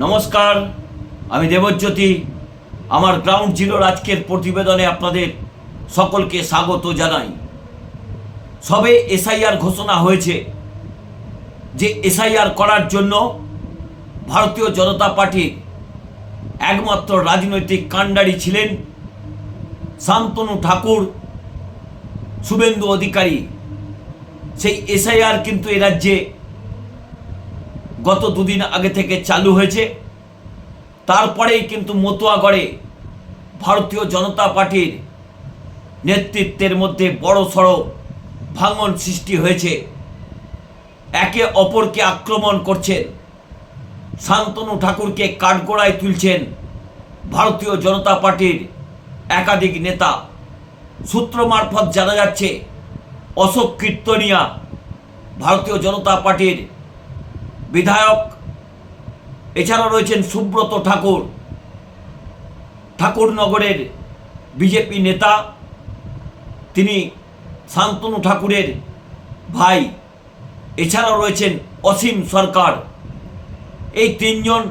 নমস্কার, আমি দেবজ্যোতি। আমার গ্রাউন্ড জিরোর আজকের প্রতিবেদনে আপনাদের সকলকে স্বাগত জানাই। সবে এসআইআর ঘোষণা হয়েছে যে এসআইআর করার জন্য ভারতীয় জনতা পার্টির একমাত্র রাজনৈতিক কাণ্ডারি ছিলেন শান্তনু ঠাকুর, শুভেন্দু অধিকারী। সেই এসআইআর কিন্তু এ রাজ্যে গত দুদিন আগে থেকে চালু হয়েছে। তারপরেই কিন্তু মতুয়াগড়ে ভারতীয় জনতা পার্টির নেতৃত্বের মধ্যে বড় সড়ো ভাঙন সৃষ্টি হয়েছে। একে অপরকে আক্রমণ করছেন। শান্তনু ঠাকুরকে কাঠগোড়ায় তুলছেন ভারতীয় জনতা পার্টির একাধিক নেতা। সূত্র মারফত জানা যাচ্ছে, অশোক কীর্তনিয়া ভারতীয় জনতা পার্টির বিধায়ক এছাড়া রয়েছেন সুব্রত ঠাকুর। ঠাকুরনগরের বিজেপি নেতা, তিনি শান্তনু ঠাকুরের ভাই। এছাড়াও রয়েছেন অসীম সরকার। এই তিনজন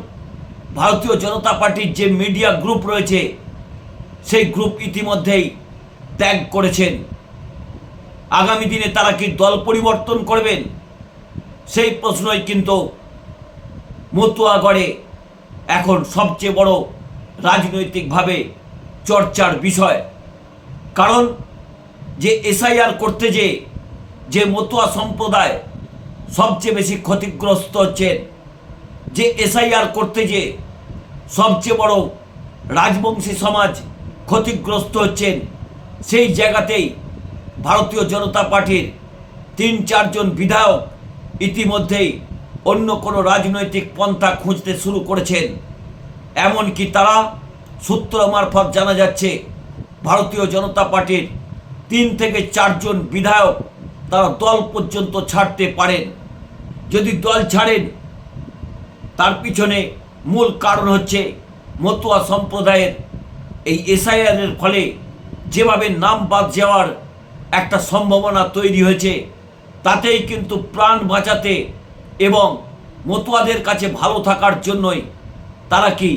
ভারতীয় জনতা পার্টির যে মিডিয়া গ্রুপ রয়েছে, সেই গ্রুপ ইতিমধ্যেই ত্যাগ করেছেন। আগামী দিনে তারা কি দল পরিবর্তন করবেন? সেই প্রশ্নই কিন্তু মতুয়াগড়ে এখন সবচেয়ে বড় রাজনৈতিকভাবে চর্চার বিষয়। কারণ যে এসআইআর করতে যে যে মতুয়া সম্প্রদায় সবচেয়ে বেশি ক্ষতিগ্রস্ত হচ্ছেন যে এসআইআর করতে যে সবচেয়ে বড় রাজবংশী সমাজ ক্ষতিগ্রস্ত হচ্ছেন, সেই জায়গাতেই ভারতীয় জনতা পার্টির তিন চারজন বিধায়ক ইতিমধ্যেই অন্য কোনো রাজনৈতিক পন্থা খুঁজতে শুরু করেছেন। এমনকি তারা সূত্র মারফত জানা যাচ্ছে, ভারতীয় জনতা পার্টির তিন থেকে চারজন বিধায়ক তারা দল পর্যন্ত ছাড়তে পারেন। যদি দল ছাড়েন, তার পিছনে মূল কারণ হচ্ছে মতুয়া সম্প্রদায়ের এই এসআইআরের ফলে যেভাবে নাম বাদ যাওয়ার একটা সম্ভাবনা তৈরি হয়েছে তাতেই কিন্তু প্রাণ বাঁচাতে এবং মতুয়াদের কাছে ভালো থাকার জন্যই তারা কি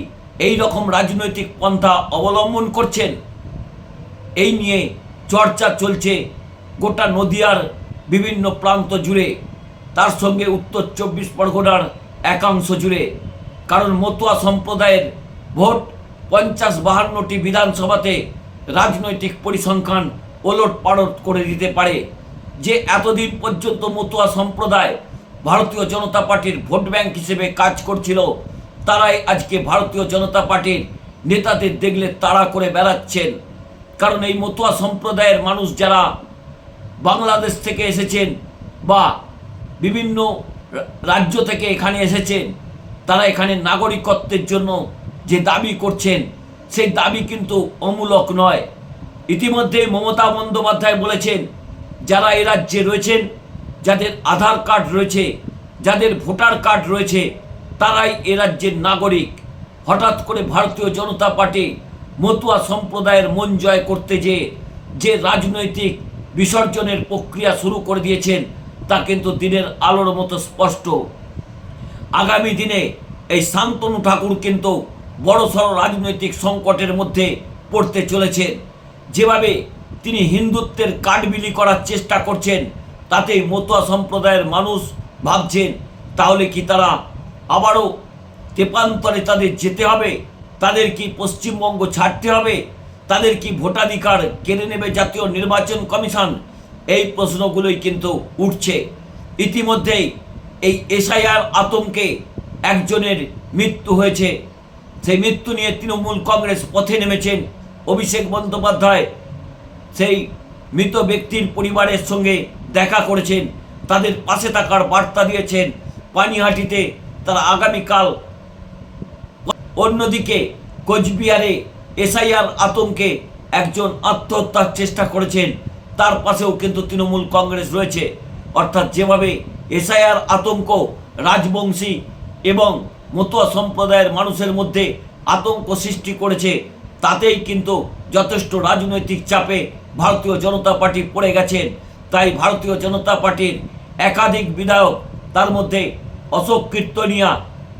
এই রকম রাজনৈতিক পন্থা অবলম্বন করছেন? এই নিয়ে চর্চা চলছে গোটা নদিয়ার বিভিন্ন প্রান্ত জুড়ে। তার সঙ্গে উত্তর চব্বিশ পরগনার একাংশ জুড়ে। কারণ মতুয়া সম্প্রদায়ের ভোট পঞ্চাশ বাহান্নটি বিধানসভাতে রাজনৈতিক পরিসংখ্যান ওলট পালট করে দিতে পারে। যে এতদিন পর্যন্ত মতুয়া সম্প্রদায় ভারতীয় জনতা পার্টির ভোট ব্যাংক হিসেবে কাজ করছিল, তারাই আজকে ভারতীয় জনতা পার্টির নেতাদের দেখলে তাড়া করে বেড়াচ্ছেন। কারণ এই মতুয়া সম্প্রদায়ের মানুষ যারা বাংলাদেশ থেকে এসেছেন বা বিভিন্ন রাজ্য থেকে এখানে এসেছেন, তারা এখানে নাগরিকত্বের জন্য যে দাবি করছেন, সেই দাবি কিন্তু অমূলক নয়। ইতিমধ্যে মমতা বন্দ্যোপাধ্যায় বলেছেন যারা এ রাজ্যে রয়েছেন, যাদের আধার কার্ড রয়েছে, যাদের ভোটার কার্ড রয়েছে, তারাই এ রাজ্যের নাগরিক। হঠাৎ করে ভারতীয় জনতা পার্টি মতুয়া সম্প্রদায়ের মন জয় করতে যে যে রাজনৈতিক বিসর্জনের প্রক্রিয়া শুরু করে দিয়েছেন, তা কিন্তু দিনের আলোর মতো স্পষ্ট। আগামী দিনে এই শান্তনু ঠাকুর কিন্তু বড়সড় রাজনৈতিক সংকটের মধ্যে পড়তে চলেছেন। যেভাবে তিনি হিন্দুত্বের কাঠবিলি করার চেষ্টা করছেন তাতে মতুয়া সম্প্রদায়ের মানুষ ভাবছেন, তাহলে কি তারা আবারও তেপান্তরে তাদের যেতে হবে? তাদের কি পশ্চিমবঙ্গ ছাড়তে হবে? তাদের কি ভোটাধিকার কেড়ে নেবে জাতীয় নির্বাচন কমিশন? এই প্রশ্নগুলোই কিন্তু উঠছে। ইতিমধ্যেই এই এসআইআর আতঙ্কে একজনের মৃত্যু হয়েছে। সেই মৃত্যু নিয়ে তৃণমূল কংগ্রেস পথে নেমেছেন অভিষেক বন্দ্যোপাধ্যায়। সেই মৃত ব্যক্তির পরিবারের সঙ্গে দেখা করেছেন, তাদের পাশে থাকার বার্তা দিয়েছেন পানিহাটিতে। তারা আগামীকাল অন্যদিকে কোচবিহারে এসআইআর আতঙ্কে একজন আত্মহত্যার চেষ্টা করেছেন, তার পাশেও কিন্তু তৃণমূল কংগ্রেস রয়েছে। অর্থাৎ যেভাবে এসআইআর আতঙ্ক রাজবংশী এবং মতুয়া সম্প্রদায়ের মানুষের মধ্যে আতঙ্ক সৃষ্টি করেছে, তাতেই কিন্তু যথেষ্ট রাজনৈতিক চাপে ভারতীয় জনতা পার্টি পড়ে গেছেন। তাই ভারতীয় জনতা পার্টির একাধিক বিধায়ক, তার মধ্যে অশোক কীর্তনিয়া,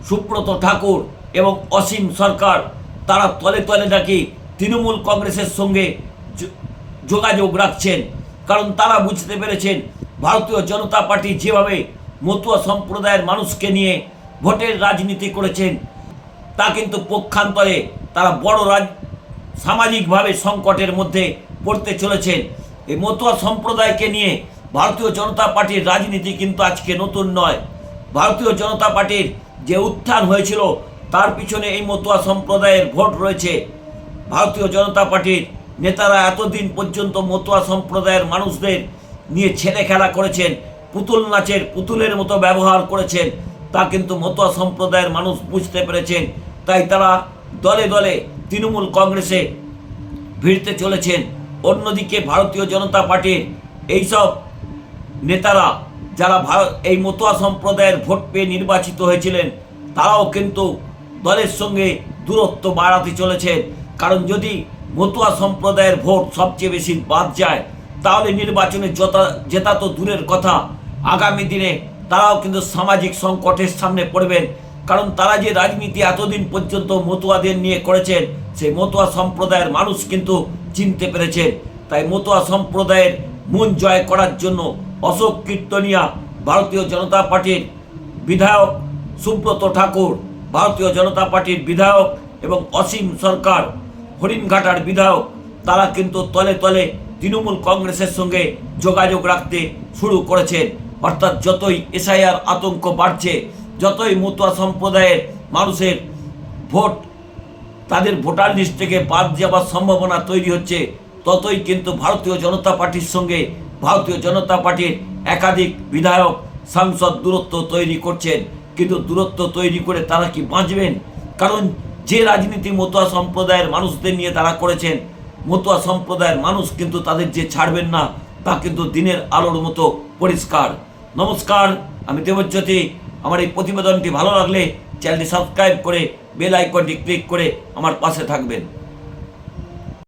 সুব্রত ঠাকুর এবং অসীম সরকার, তারা তলে তলে নাকি তৃণমূল কংগ্রেসের সঙ্গে যোগাযোগ রাখছেন। কারণ তারা বুঝতে পেরেছেন, ভারতীয় জনতা পার্টি যেভাবে মতুয়া সম্প্রদায়ের মানুষকে নিয়ে ভোটের রাজনীতি করেছেন, তা কিন্তু পক্ষান্তরে তারা বড় রাজ, সামাজিকভাবে সংকটের মধ্যে পড়তে চলেছেন। এই মতুয়া সম্প্রদায়কে নিয়ে ভারতীয় জনতা পার্টির রাজনীতি কিন্তু আজকে নতুন নয়। ভারতীয় জনতা পার্টির যে উত্থান হয়েছিল, তার পিছনে এই মতুয়া সম্প্রদায়ের ভোট রয়েছে। ভারতীয় জনতা পার্টির নেতারা এতদিন পর্যন্ত মতুয়া সম্প্রদায়ের মানুষদের নিয়ে ছেলে খেলা করেছেন, পুতুল নাচের পুতুলের মতো ব্যবহার করেছেন, তা কিন্তু মতুয়া সম্প্রদায়ের মানুষ বুঝতে পেরেছেন। তাই তারা দলে দলে তৃণমূল কংগ্রেসে ভিড়তে চলেছেন। অন্যদিকে ভারতীয় জনতা পার্টির এইসব নেতারা যারা ভারত, এই মতুয়া সম্প্রদায়ের ভোট পেয়ে নির্বাচিত হয়েছিলেন, তারাও কিন্তু দলের সঙ্গে দূরত্ব বাড়াতে চলেছেন। কারণ যদি মতুয়া সম্প্রদায়ের ভোট সবচেয়ে বেশি বাদ যায়, তাহলে নির্বাচনে জেতা জেতা তো দূরের কথা, আগামী দিনে তারাও কিন্তু সামাজিক সংকটের সামনে পড়বেন। কারণ তারা যে রাজনীতি এতদিন পর্যন্ত মতুয়াদের নিয়ে করেছেন, সেই মতুয়া সম্প্রদায়ের মানুষ কিন্তু চিনতে পেরেছেন। তাই মতুয়া সম্প্রদায়ের মন জয় করার জন্য অশোক কীর্তনিয়া ভারতীয় জনতা পার্টির বিধায়ক সুব্রত ঠাকুর, ভারতীয় জনতা পার্টির বিধায়ক এবং অসীম সরকার, হরিণঘাটার বিধায়ক, তারা কিন্তু তলে তলে তৃণমূল কংগ্রেসের সঙ্গে যোগাযোগ রাখতে শুরু করেছেন। অর্থাৎ যতই এসআইআর আতঙ্ক বাড়ছে, যতই মতুয়া সম্প্রদায়ের মানুষের ভোট তাদের ভোটার লিস্ট থেকে বাদ যাওয়ার সম্ভাবনা তৈরি হচ্ছে। ততই কিন্তু ভারতীয় জনতা পার্টির সঙ্গে ভারতীয় জনতা পার্টির একাধিক বিধায়ক, সাংসদ দূরত্ব তৈরি করছেন। কিন্তু দূরত্ব তৈরি করে তারা কি বাঁচবেন? কারণ যে রাজনীতি মতুয়া সম্প্রদায়ের মানুষদের নিয়ে তারা করেছেন, মতুয়া সম্প্রদায়ের মানুষ কিন্তু তাদের যে ছাড়বেন না, তা কিন্তু দিনের আলোর মতো পরিষ্কার। নমস্কার, আমি দেবজ্যোতি। আমার এই প্রতিবেদনটি ভালো লাগলে চ্যানেলটি সাবস্ক্রাইব করে বেল আইকনটি ক্লিক করে আমার পাশে থাকবেন।